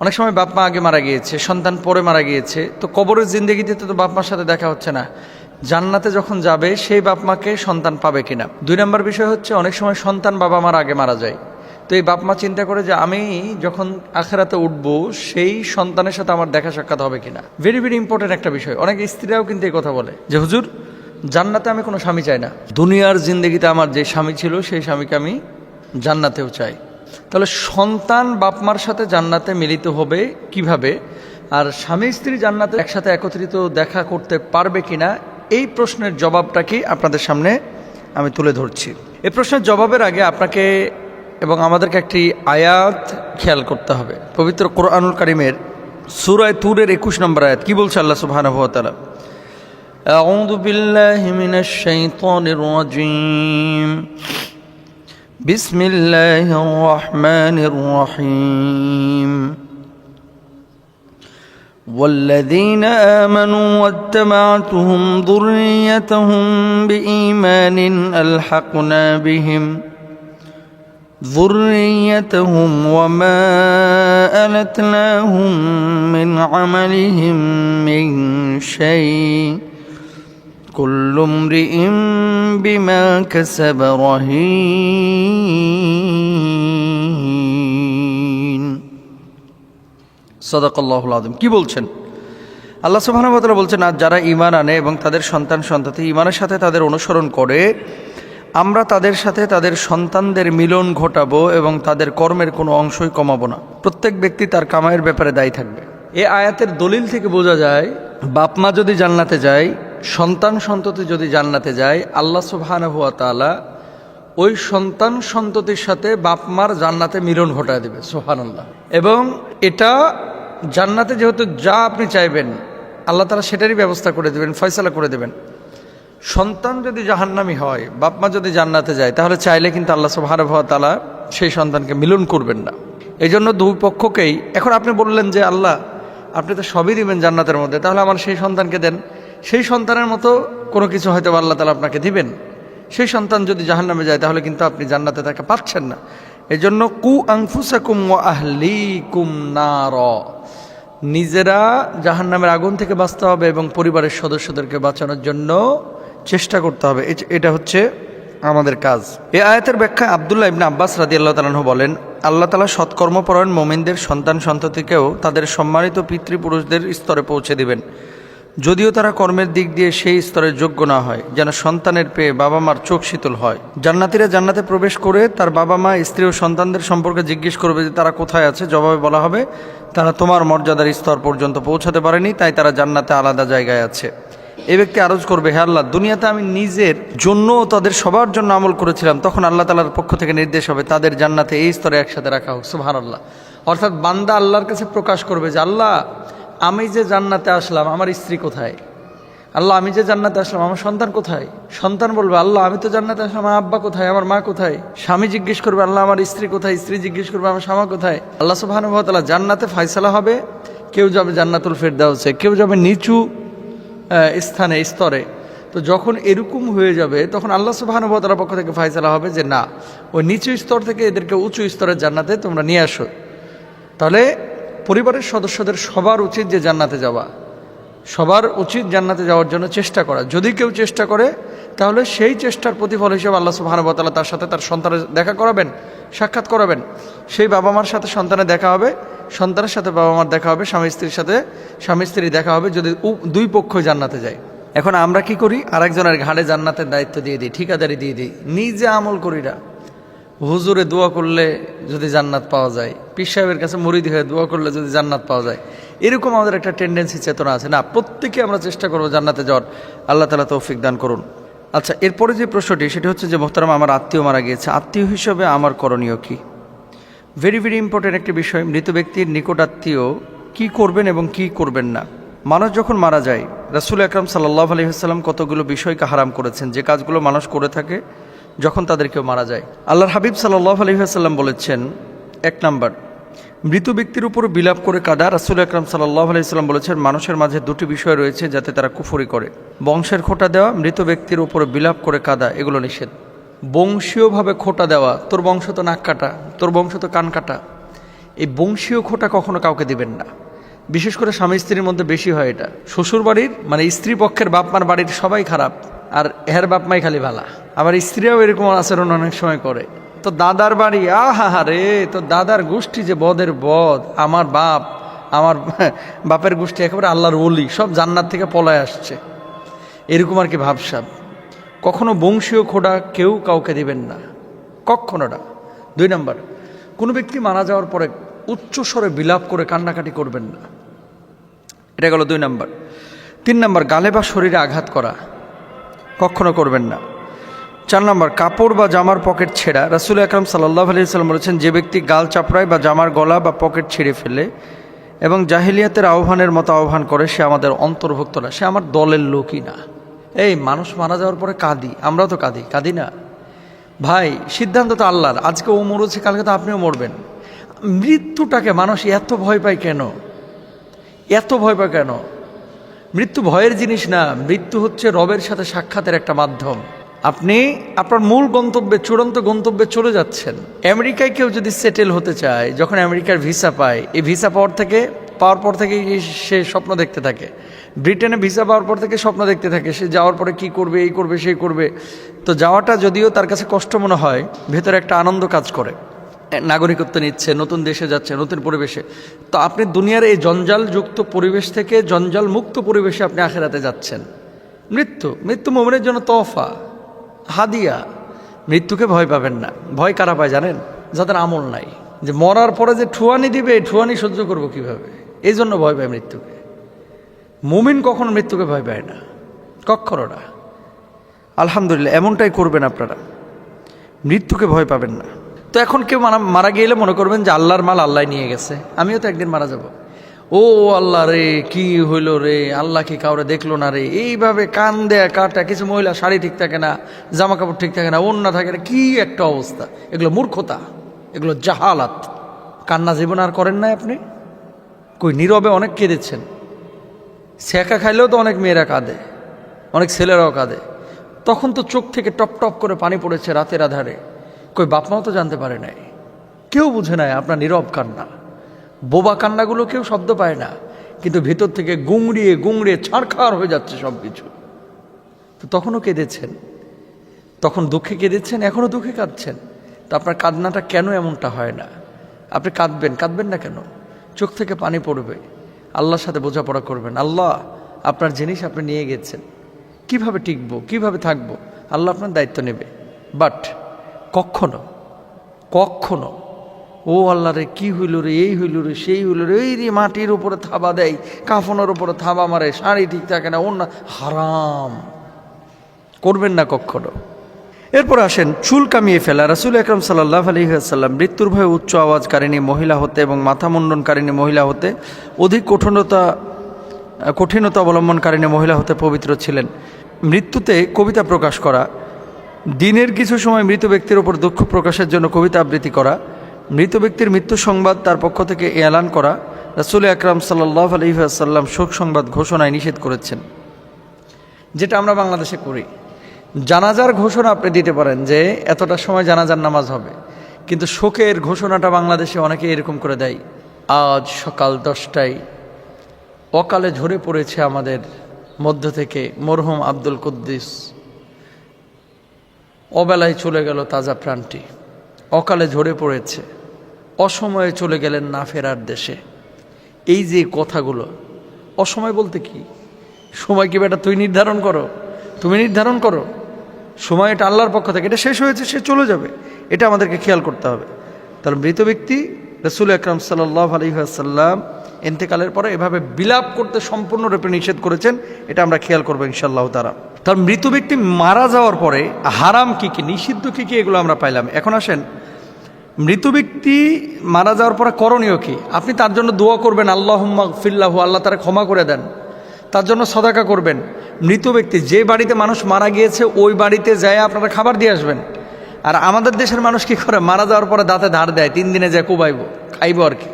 অনেক সময় বাপ মা আগে মারা গিয়েছে, সন্তান পরে মারা গিয়েছে, তো কবরের জিন্দগিতে তো বাপ মার সাথে দেখা হচ্ছে না। জান্নাতে যখন যাবে, সেই বাপ মাকে সন্তান পাবে কিনা? দুই নম্বর বিষয় হচ্ছে, অনেক সময় সন্তান বাবা মার আগে মারা যায়। তো এই বাপ মা চিন্তা করে যে, আমি যখন আখেরাতে উঠব, সেই সন্তানের সাথে আমার দেখা সাক্ষাৎ হবে কিনা? ভেরি ভেরি ইম্পর্টেন্ট একটা বিষয়। অনেক স্ত্রীরাও কিন্তু এই কথা বলে যে, হুজুর, জান্নাতে আমি কোনো স্বামী চাই না। দুনিয়ার জিন্দগিতে আমার যে স্বামী ছিল, সেই স্বামীকে আমি জান্নাতেও চাই। তাহলে সন্তান বাপমার সাথে জান্নাতে মিলিত হবে কিভাবে আর স্বামী স্ত্রী জান্নাতে একসাথে একত্রিত দেখা করতে পারবে কিনা এই প্রশ্নের জবাবটা কি আপনাদের সামনে আমি তুলে ধরছি এই প্রশ্নের জবাবের আগে আপনাকে এবং আমাদেরকে একটি আয়াত খেয়াল করতে হবে পবিত্র কোরআনুল কারিমের সুরায় তুরের একুশ নম্বর আয়াত কি বলছে আল্লাহ সুবহানাহু ওয়া তাআলা أعوذ بالله من الشيطان الرجيم بسم الله الرحمن الرحيم. والذين آمنوا واتبعتهم ذريتهم بإيمان ألحقنا بهم. ذريتهم وما ألتناهم من عملهم من شيء. কুল্লু ইম বিমা কসব রহিন সদাকল্লাহুল আদম কি বলছেন? আল্লাহ সুবাহানুবতলা বলছেন, আর যারা ইমান আনে এবং তাদের সন্তান সন্ততি ইমানের সাথে তাদের অনুসরণ করে, আমরা তাদের সাথে তাদের সন্তানদের মিলন ঘটাবো এবং তাদের কর্মের কোনো অংশই কমাবো না। প্রত্যেক ব্যক্তি তার কামাইয়ের ব্যাপারে দায়ী থাকবে। এ আয়াতের দলিল থেকে বোঝা যায় বাপমা যদি জান্নাতে যায় সন্তান সন্ততি যদি জান্নাতে যায়, আল্লাহ সুবহানাহু ওয়া তাআলা ওই সন্তান সন্ততির সাথে বাপ মার জান্নাতে মিলন ঘটায় দেবে, সুবহানাল্লাহ। এবং এটা জান্নাতে যেহেতু যা আপনি চাইবেন, আল্লাহ তালা সেটারই ব্যবস্থা করে দেবেন, ফয়সালা করে দেবেন। সন্তান যদি জাহান্নামি হয়, বাপ মা যদি জান্নাতে যায়, তাহলে চাইলে কিন্তু আল্লাহ সুবহানাহু ওয়া তাআলা সেই সন্তানকে মিলন করবেন না। এই জন্য দুই পক্ষকেই, এখন আপনি বললেন যে, আল্লাহ, আপনি তো সবই দিবেন জান্নাতের মধ্যে, তাহলে আমার সেই সন্তানকে দেন। সেই সন্তানের মতো কোনো কিছু হয়তো আল্লাহ তালা আপনাকে দিবেন। সেই সন্তান যদি জাহান্নামে যায়, তাহলে কিন্তু আপনি জান্নাতে তাকে পাচ্ছেন না। এই জন্য কু আংফুসাকুম আহলিকুম নার। নিজেরা জাহান্নামের আগুন থেকে বাঁচতে হবে এবং পরিবারের সদস্যদেরকে বাঁচানোর জন্য চেষ্টা করতে হবে। এটা হচ্ছে আমাদের কাজ। এ আয়াতের ব্যাখ্যা আবদুল্লাহ ইবনে আব্বাস রাদি আল্লাহ তালাহ বলেন, আল্লাহ তালা সৎকর্মপরায়ণ মোমিনদের সন্তান সন্ততিকেও তাদের সম্মানিত পিতৃপুরুষদের স্তরে পৌঁছে দিবেন। যদিও তারা কর্মের দিক দিয়ে সেই স্তরের যোগ্য না হয়, যেন সন্তানের পেয়ে বাবা মার চোখ শীতল হয়। জান্নাতিরা জান্নাতে প্রবেশ করে তার বাবা মা স্ত্রী ও সন্তানদের সম্পর্কে জিজ্ঞেস করবে যে, তারা কোথায় আছে? জবাবে বলা হবে, তারা তোমার মর্যাদার স্তর পর্যন্ত পৌঁছাতে পারেনি, তাই তারা জান্নাতে আলাদা জায়গায় আছে। এ ব্যক্তি আরজ করবে, হে আল্লাহ, দুনিয়াতে আমি নিজের জন্য তাদের সবার জন্য আমল করেছিলাম, তখন আল্লাহ তালার পক্ষ থেকে নির্দেশ হবে, তাদের জান্নাতে এই স্তরে একসাথে রাখা হোক। সুহান আল্লাহ অর্থাৎ বান্দা আল্লাহর কাছে প্রকাশ করবে যে, আল্লাহ আমি যে জান্নাতে আসলাম, আমার স্ত্রী কোথায়? আল্লাহ, আমি যে জান্নাতে আসলাম, আমার সন্তান কোথায়? সন্তান বলবে, আল্লাহ, আমি তো জান্নাতে আসলাম, আমার আব্বা কোথায়, আমার মা কোথায়? স্বামী জিজ্ঞেস করবে, আল্লাহ, আমার স্ত্রী কোথায়? স্ত্রী জিজ্ঞেস করবে, আমার স্বামা কোথায়? আল্লাহ সুবাহানুভাতালা জান্নাতে ফাইসালা হবে, কেউ যাবে জান্নাতুল ফের হচ্ছে কেউ যাবে নিচু স্থানে, স্তরে। তো যখন এরকম হয়ে যাবে, তখন আল্লাহ সুবাহানুভতালার পক্ষ থেকে ফাইসালা হবে যে না, ওই নিচু স্তর থেকে এদেরকে উঁচু স্তরের জান্নাতে তোমরা নিয়ে আসো। তাহলে পরিবারের সদস্যদের সবার উচিত যে জান্নাতে যাওয়া। সবার উচিত জান্নাতে যাওয়ার জন্য চেষ্টা করা। যদি কেউ চেষ্টা করে, তাহলে সেই চেষ্টার প্রতিফল হিসেবে আল্লাহ সুবাহানুবতালা তার সাথে তার সন্তানের দেখা করাবেন, সাক্ষাৎ করাবেন। সেই বাবা মার সাথে সন্তানের দেখা হবে, সন্তানের সাথে বাবা মার দেখা হবে, স্বামী স্ত্রীর সাথে স্বামী স্ত্রীর দেখা হবে যদি দুই পক্ষই জান্নাতে যায়। এখন আমরা কি করি? আরেকজনের ঘাড়ে জান্নাতের দায়িত্ব দিয়ে দিই, ঠিকাদারি দিয়ে দিই, নিজে আমল করি না। হুজুরে দোয়া করলে যদি জান্নাত পাওয়া যায়, পীর সাহেবের কাছে মুরিদি হয়ে দোয়া করলে যদি জান্নাত পাওয়া যায়, এরকম আমাদের একটা টেন্ডেন্সি চেতনা আছে না? প্রত্যেকে আমরা চেষ্টা করব জান্নাতে যাওয়ার। আল্লাহ তালা তৌফিক দান করুন। আচ্ছা এরপরে যে প্রশ্নটি, সেটি হচ্ছে যে, মোহতারাম, আমার আত্মীয় মারা গিয়েছে। আত্মীয় হিসেবে আমার করণীয় কি? ভেরি ভেরি ইম্পর্টেন্ট একটি বিষয়, মৃত ব্যক্তির নিকট আত্মীয় কী করবেন এবং কি করবেন না? মানুষ যখন মারা যায়, রাসুল আকরাম সাল্লাহ আলহিহাস্লাম কতগুলো বিষয়কে হারাম করেছেন? যে কাজগুলো মানুষ করে থাকে যখন তাদের কেউ মারা যায়। আল্লাহর হাবিব সাল্লাহ আলহিহাস্লাম বলেছেন, এক নাম্বার, মৃত ব্যক্তির উপর বিলাপ করে কাদা। রাসুল আকরাম সাল্লাহ আলাইসাল্লাম বলেছেন, মানুষের মাঝে দুটি বিষয় রয়েছে যাতে তারা কুফরি করে। বংশের খোটা দেওয়া, মৃত ব্যক্তির উপর বিলাপ করে কাদা, এগুলো নিষেধ। বংশীয়ভাবে খোটা দেওয়া, তোর বংশ তো নাক কাটা, তোর বংশ তো কান কাটা। এই বংশীয় খোটা কখনো কাউকে দিবেন না। বিশেষ করে স্বামী স্ত্রীর মধ্যে বেশি হয় এটা। শ্বশুর বাড়ির মানে স্ত্রী পক্ষের বাপ মার বাড়ির সবাই খারাপ, আর এর বাপমাই খালি ভালা। আবার স্ত্রীরাও এরকম আচরণ অনেক সময় করে। তো দাদার বাড়ি আহা রে তো দাদার গোষ্ঠী যে বদের বদ আমার বাপ, আমার বাপের গোষ্ঠী একেবারে আল্লাহর ওলি, সব জান্নাত থেকে পলায় আসছে। এরকম আর কি ভাবসাব। কখনো বংশীয় খোডা কেউ কাউকে দিবেন না। না দুই নম্বর, কোনো ব্যক্তি মারা যাওয়ার পরে উচ্চস্বরে বিলাপ করে কান্নাকাটি করবেন না। এটা গেল দুই নম্বর। তিন নম্বর, গালে বা শরীরে আঘাত করা। কখনো করবেন না। চার নম্বর, কাপড় বা জামার পকেট ছেঁড়া। রাসুল আকরম সাল্লাহ আলি সাল্লাম বলেছেন, যে ব্যক্তি গাল চাপড়ায় বা জামার গলা বা পকেট ছিঁড়ে ফেলে এবং জাহিলিয়াতের আহ্বানের মতো আহ্বান করে, সে আমাদের অন্তর্ভুক্ত না। সে আমার দলের লোকই না। এই মানুষ মারা যাওয়ার পরে কাঁদি। আমরাও তো কাঁদি। কাঁদি না। ভাই, সিদ্ধান্ত তো আল্লাহর। আজকে ও মরেছে, কালকে তো আপনিও মরবেন। মৃত্যুটাকে মানুষ এত ভয় পায় কেন? এত ভয় পায় কেন? মৃত্যু ভয়ের জিনিস না। মৃত্যু হচ্ছে রবের সাথে সাক্ষাতের একটা মাধ্যম। আপনি আপনার মূল গন্তব্যে, চূড়ান্ত গন্তব্যে চলে যাচ্ছেন। আমেরিকায় কেউ যদি সেটেল হতে চায়, যখন আমেরিকার ভিসা পায়, এই ভিসা পাওয়ার থেকে, পাওয়ার পর থেকে সে স্বপ্ন দেখতে থাকে? ব্রিটেনে ভিসা পাওয়ার পর থেকে স্বপ্ন দেখতে থাকে, সে যাওয়ার পরে কি করবে, এই করবে, সেই করবে। তো যাওয়াটা যদিও তার কাছে কষ্ট মনে হয়, ভেতরে একটা আনন্দ কাজ করে। নাগরিকত্ব নিচ্ছে, নতুন দেশে যাচ্ছে, নতুন পরিবেশে। তো আপনি দুনিয়ার এই জঞ্জালযুক্ত পরিবেশ থেকে জঞ্জাল মুক্ত পরিবেশে আপনি আখেরাতে যাচ্ছেন। মৃত্যু মৃত্যু মোমেনের জন্য তফা হাদিয়া, মৃত্যুকে ভয় পাবেন না। ভয় কারা পায় জানেন? যাদের আমল নাই। যে মরার পরে যে ঠুয়ানি দিবে, এই ঠুয়ানি সহ্য করব কীভাবে? এই জন্য ভয় পায় মৃত্যুকে। মুমিন কখনো মৃত্যুকে ভয় পায় না। কখনো না। আলহামদুলিল্লাহ, এমনটাই করবেন আপনারা। মৃত্যুকে ভয় পাবেন না। তো এখন কেউ মারা গেলে মনে করবেন যে আল্লাহর মাল আল্লাহ নিয়ে গেছে। আমিও তো একদিন মারা যাব। ও আল্লাহ রে, কি হইল রে? আল্লাহ কি কাউরে দেখল না রে? এইভাবে কান দেয়া, কাটা, কিছু মহিলা শাড়ি ঠিক থাকে না জামা কাপড় ঠিক থাকে না, অন্য থাকে না, কি একটা অবস্থা? এগুলো মূর্খতা, এগুলো জাহালাত। কান্না জীবন আর করেন না আপনি? কই, নীরবে অনেক কেঁদেছেন। শেখা খাইলেও তো অনেক মেয়েরা কাঁদে, অনেক ছেলেরাও কাঁদে। তখন তো চোখ থেকে টপ টপ করে পানি পড়েছে রাতের আধারে। কই বাপমাও তো জানতে পারে নাই। কেউ বুঝে নাই আপনার নীরব কান্না। বোবা কান্নাগুলো কেউ শব্দ পায় না, কিন্তু ভেতর থেকে গুংড়িয়ে গুংড়িয়ে ছাড়খাড় হয়ে যাচ্ছে সব কিছু তো তখনও কেঁদেছেন। তখন দুঃখে কেঁদেছেন, এখনও দুঃখে কাঁদছেন। তো আপনার কাঁদনাটা কেন এমনটা হয় না? আপনি কাঁদবেন কাঁদবেন না কেন? চোখ থেকে পানি পড়বে, আল্লাহর সাথে বোঝাপড়া করবেন। আল্লাহ, আপনার জিনিস আপনি নিয়ে গেছেন। কীভাবে টিকবো, কীভাবে থাকব? আল্লাহ আপনার দায়িত্ব নেবে। বাট কখনো কখনো ও আল্লাহ রে, কি হইল রে, এই হইল রে, সেই হইল রে, এই রে মাটির উপরে থাবা দেয়, কাফনের উপরে থাবা মারে, শাড়ি ঠিক থাকে না অন্য হারাম। করবেন না কখনো। এরপর আসেন, চুল কামিয়ে ফেলা। রাসুল আকরম সাল্লাহ আলহিহাসাল্লাম মৃত্যুর ভয়ে উচ্চ আওয়াজকারিণী মহিলা হতে এবং মাথা মুন্ডনকারিণী মহিলা হতে অধিক কঠিনতা কঠিনতা অবলম্বনকারিণী মহিলা হতে পবিত্র ছিলেন। মৃত্যুতে কবিতা প্রকাশ করা, দিনের কিছু সময় মৃত ব্যক্তির ওপর দুঃখ প্রকাশের জন্য কবিতা আবৃত্তি করা মৃত ব্যক্তির মৃত্যু সংবাদ তার পক্ষ থেকে এলান করা রাসুল আকরাম সাল্লাহ আলহিহাসাল্লাম শোক সংবাদ ঘোষণায় নিষেধ করেছেন। যেটা আমরা বাংলাদেশে করি। জানাজার ঘোষণা আপনি দিতে পারেন যে এতটা সময় জানাজার নামাজ হবে। কিন্তু শোকের ঘোষণাটা বাংলাদেশে অনেকে এরকম করে দেয়। আজ সকাল দশটায় অকালে ঝরে পড়েছে আমাদের মধ্য থেকে মরহুম আব্দুল কুদ্দিস। অবেলায় চলে গেল তাজা প্রাণটি। অকালে ঝরে পড়েছে। অসময়ে চলে গেলেন না ফেরার দেশে। এই যে কথাগুলো, অসময় বলতে কি? সময় কি বেটা তুই নির্ধারণ করো? তুমি নির্ধারণ করো। সময় এটা আল্লাহর পক্ষ থেকে, এটা শেষ হয়েছে, সে চলে যাবে। এটা আমাদেরকে খেয়াল করতে হবে। তাহলে মৃত ব্যক্তি রসুল আকরাম সাল্লাহ আলহিহাসাল্লাম এন্তেকালের পরে এভাবে বিলাপ করতে সম্পূর্ণরূপে নিষেধ করেছেন, এটা আমরা খেয়াল করব ইনশাল্লাহ তারা তার মৃত ব্যক্তি মারা যাওয়ার পরে হারাম কি কি, নিষিদ্ধ কি কি, এগুলো আমরা পাইলাম। এখন আসেন মৃত ব্যক্তি মারা যাওয়ার পরে করণীয় কি? আপনি তার জন্য দোয়া করবেন আল্লাহ ফিল্লাহু আল্লাহ তারা ক্ষমা করে দেন। তার জন্য সদাকা করবেন। মৃত ব্যক্তি যে বাড়িতে মানুষ মারা গিয়েছে, ওই বাড়িতে যায় আপনারা খাবার দিয়ে আসবেন। আর আমাদের দেশের মানুষ কি করে? মারা যাওয়ার পরে দাঁতে ধার দেয়, তিন দিনে যায় কোবাইব, খাইব আর কি।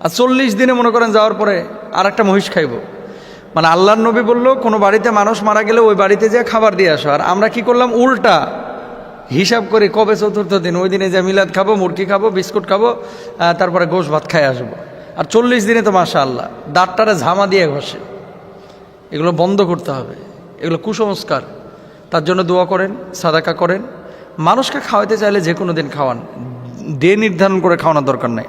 আর চল্লিশ দিনে মনে করেন যাওয়ার পরে আর একটা মহিষ খাইব। মানে আল্লাহর নবী বলল, কোনো বাড়িতে মানুষ মারা গেলে ওই বাড়িতে যেয়ে খাবার দিয়ে আসো। আর আমরা কি করলাম? উল্টা হিসাব করে কবে চতুর্থ দিন? ওই দিনে যে মিলাদ খাব, মুরগি খাব, বিস্কুট খাব তারপরে গোশ ভাত খাই আসব। আর চল্লিশ দিনে তো মাসা আল্লাহ দাঁতটারে ঝামা দিয়ে ঘষে। এগুলো বন্ধ করতে হবে। এগুলো কুসংস্কার। তার জন্য দোয়া করেন, সাদাকা করেন। মানুষকে খাওয়াতে চাইলে যে কোনো দিন খাওয়ান। ডে নির্ধারণ করে খাওয়ানোর দরকার নাই।